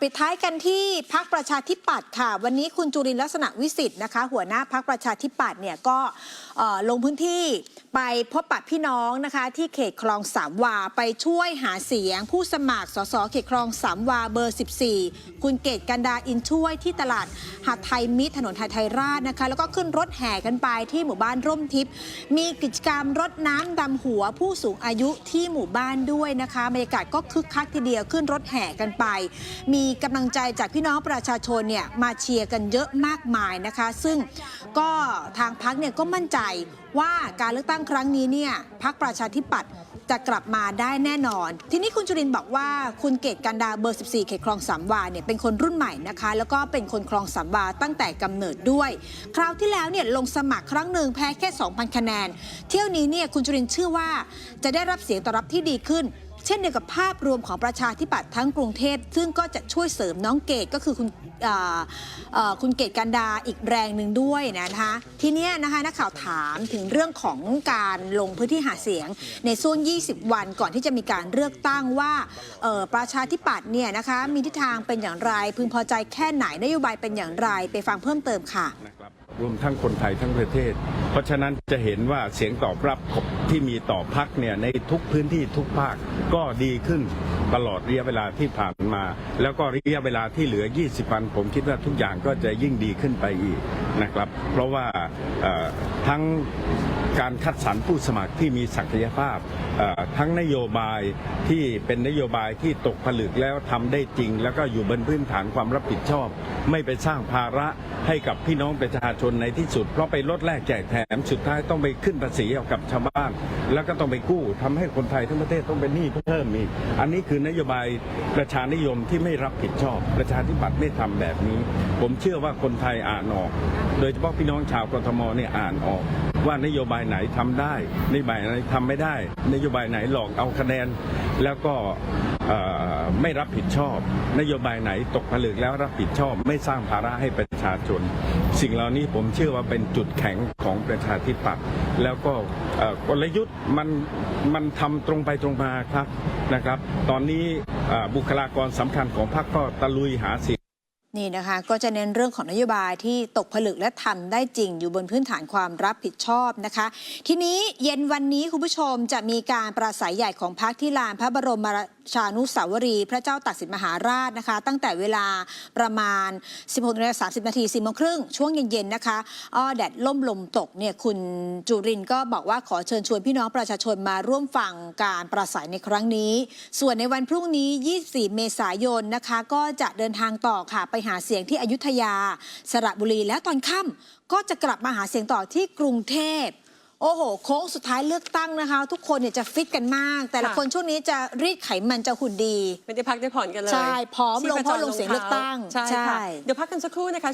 ปิดท้ายกันที่พักประชาธิปัตย์ค่ะ วันนี้คุณจุรินลักษณะวิสิทธ์นะคะ หัวหน้าพักประชาธิปัตย์เนี่ยก็ลงพื้นที่ไปพบปะพี่น้องนะคะ ที่เขตคลองสามวา ไปช่วยหาเสียง ผู้สมัครสสเขตคลองสามวาเบอร์ 14 คุณเกตกันดาอินช่วยที่ตลาดหาดไทยมิตรถนนไทยไทยราชนะคะ แล้วก็ขึ้นรถแห่กันไปที่หมู่บ้านร่มทิพย์มีกิจกรรมรดน้ำดำหัวผู้สูงอายุที่หมู่บ้านด้วยนะคะบรรยากาศก็คึกคักทีเดียวขึ้นรถแห่กันไปมีกำลังใจจากพี่น้องประชาชนเนี่ยมาเชียร์กันเยอะมากมายนะคะ ซึ่งก็ทางพักเนี่ยก็มั่นใจว่าการเลือกตั้งครั้งนี้เนี่ยพักประชาธิปัตย์จะกลับมาได้แน่นอน ทีนี้คุณจุรินบอกว่าคุณเกตกันดาเบอร์ 14 เขตคลองสามวาเนี่ยเป็นคนรุ่นใหม่นะคะ แล้วก็เป็นคนคลองสามวาตั้งแต่กำเนิดด้วย คราวที่แล้วเนี่ยลงสมัครครั้งหนึ่งแพ้แค่ 2,000 คะแนน เที่ยวนี้เนี่ยคุณจุรินเชื่อว่าจะได้รับเสียงตอบรับที่ดีขึ้น เช่นเดียวกับภาพรวมของประชาธิปัตย์ทั้งกรุงเทพซึ่งก็จะช่วยเสริมน้องเกดก็คือคุณเอ่อคุณเกดกันดาอีกแรงหนึ่งด้วยนะคะทีนี้นะคะนักข่าวถามถึงเรื่องของการลงพื้นที่หาเสียงในช่วง 20 วันก่อนที่จะมีการเลือกตั้งว่าประชาธิปัตย์เนี่ยนะคะมีทิศทางเป็นอย่างไร พึงพอใจแค่ไหนนโยบายเป็นอย่างไรไปฟังเพิ่มเติมค่ะ รวมทั้งคนไทยทั้งประเทศ เพราะฉะนั้นจะเห็นว่าเสียงตอบรับที่มีต่อพักเนี่ยในทุกพื้นที่ทุกภาคก็ดีขึ้น ตลอดระยะเวลาที่ผ่านมา แล้วก็ระยะเวลาที่เหลือ 20 วัน ผมคิดว่าทุกอย่างก็จะยิ่งดีขึ้นไปอีกนะครับ เพราะว่าทั้งการคัดสรรผู้สมัครที่มีศักยภาพทั้งนโยบายที่เป็นนโยบายที่ตกผลึกแล้วทำได้จริง แล้วก็อยู่บนพื้นฐานความรับผิดชอบ ไม่ไปสร้างภาระให้กับพี่น้องประชาชนในที่สุด เพราะไปลดแลกแจกแถมสุดท้ายต้องไปขึ้นภาษีเอากับชาวบ้าน แล้วก็ต้องไปกู้ทำให้คนไทยทั้งประเทศต้องเป็นหนี้เพิ่มอีกอันนี้คือนโยบายประชานิยมที่ไม่รับผิดชอบ ประชาธิปัตย์ไม่ทำแบบนี้ ผมเชื่อว่าคนไทยอ่านออก โดยเฉพาะพี่น้องชาวกทมเนี่ยอ่านออก ว่านโยบายไหนทำได้นโยบายไหนทำไม่ได้ นโยบายไหนหลอกเอาคะแนน แล้วก็ไม่รับผิดชอบ นโยบายไหนตกผลึกแล้วรับผิดชอบ ไม่สร้างภาระให้ประชาชน สิ่งเหล่านี้ผมเชื่อว่าเป็นจุดแข็งของประชาธิปัตย์ แล้วก็กลยุทธ์มันมันทำตรงไปตรงมาครับนะครับ ตอนนี้บุคลากรสำคัญของพรรคก็ตะลุยหาเสียงนี่นะคะก็จะเน้นเรื่องของนโยบายที่ตกผลึกและทำได้จริงอยู่บนพื้นฐานความรับผิดชอบนะคะ ทีนี้เย็นวันนี้คุณผู้ชมจะมีการปราศัยใหญ่ของพักที่ลานพระบรมรา ชานุสาวรีย์พระเจ้าตากสินมหาราชนะคะ ตั้งแต่เวลาประมาณ 16นาฬิกา30 นาที4โมงครึ่งช่วงเย็นๆนะคะอ้อแดดล่มลมตกเนี่ยคุณจุรินก็บอกว่าขอเชิญชวนพี่น้องประชาชนมาร่วมฟังการปราศัยในครั้งนี้ ส่วนในวันพรุ่งนี้ 24 เมษายนนะคะ ก็จะเดินทางต่อค่ะไปหาเสียงที่อยุธยา สระบุรีแล้วตอนค่ำก็จะกลับมาหาเสียงต่อที่กรุงเทพ โอ้โห โค้งสุดท้ายเลือกตั้งนะคะ ทุกคนเนี่ยจะฟิตกันมาก แต่ละค่ะ คนช่วงนี้จะรีดไขมันจะหุ่นดี ไม่ได้พักได้ผ่อนกันเลยใช่พร้อมชีพลงเพราะจลงเสียงเลือกตั้งใช่ใช่ค่ะเดี๋ยวพักกันสักครู่นะคะ